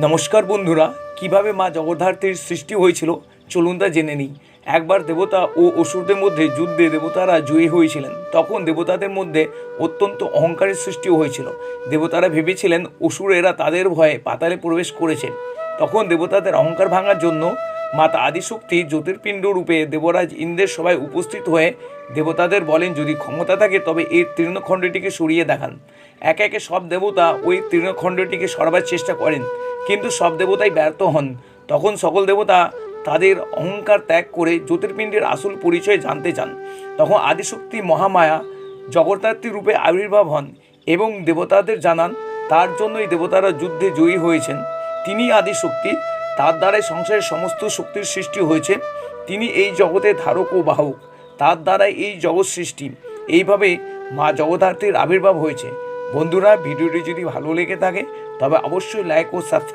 নমস্কার বন্ধুরা, কীভাবে মা জগদ্ধার্থীর সৃষ্টি হয়েছিল চলুন তা জেনে নিই। একবার দেবতা ও অসুরদের মধ্যে যুদ্ধে দেবতারা জয়ী হয়েছিলেন, তখন দেবতাদের মধ্যে অত্যন্ত অহংকারের সৃষ্টি হয়েছিল। দেবতারা ভেবেছিলেন অসুরেরা তাদের ভয়ে পাতালে প্রবেশ করেছেন তখন দেবতাদের অহংকার ভাঙার জন্য মাতা আদিশক্তি জ্যোতির্পিণ্ড রূপে দেবরাজ ইন্দ্রের সবাই উপস্থিত হয়ে দেবতাদের বলেন, যদি ক্ষমতা থাকে, তবে এই তৃণখণ্ডটিকে সরিয়ে দেখান। একে একে সব দেবতা ওই তৃণখণ্ডটিকে সরবার চেষ্টা করেন, কিন্তু সব দেবতাই ব্যর্থ হন। তখন সকল দেবতা তাদের অহংকার ত্যাগ করে জ্যোতির্পিণ্ডের আসল পরিচয় জানতে চান। তখন আদিশক্তি মহামায়া জগদ্ধাত্রী রূপে আবির্ভাব হন এবং দেবতাদের জানান, তার জন্যই দেবতারা যুদ্ধে জয়ী হয়েছেন। তিনি আদিশক্তি তার দ্বারাই সংসারের সমস্ত শক্তির সৃষ্টি হয়েছে। তিনি এই জগতে ধারক ও বাহক। তার দ্বারাই এই জগৎ সৃষ্টি। এইভাবে মা জগদ্ধার্থীর আবির্ভাব হয়েছে। বন্ধুরা, ভিডিওটি যদি ভালো লেগে থাকে, তবে অবশ্যই লাইক ও সাবস্ক্রাইব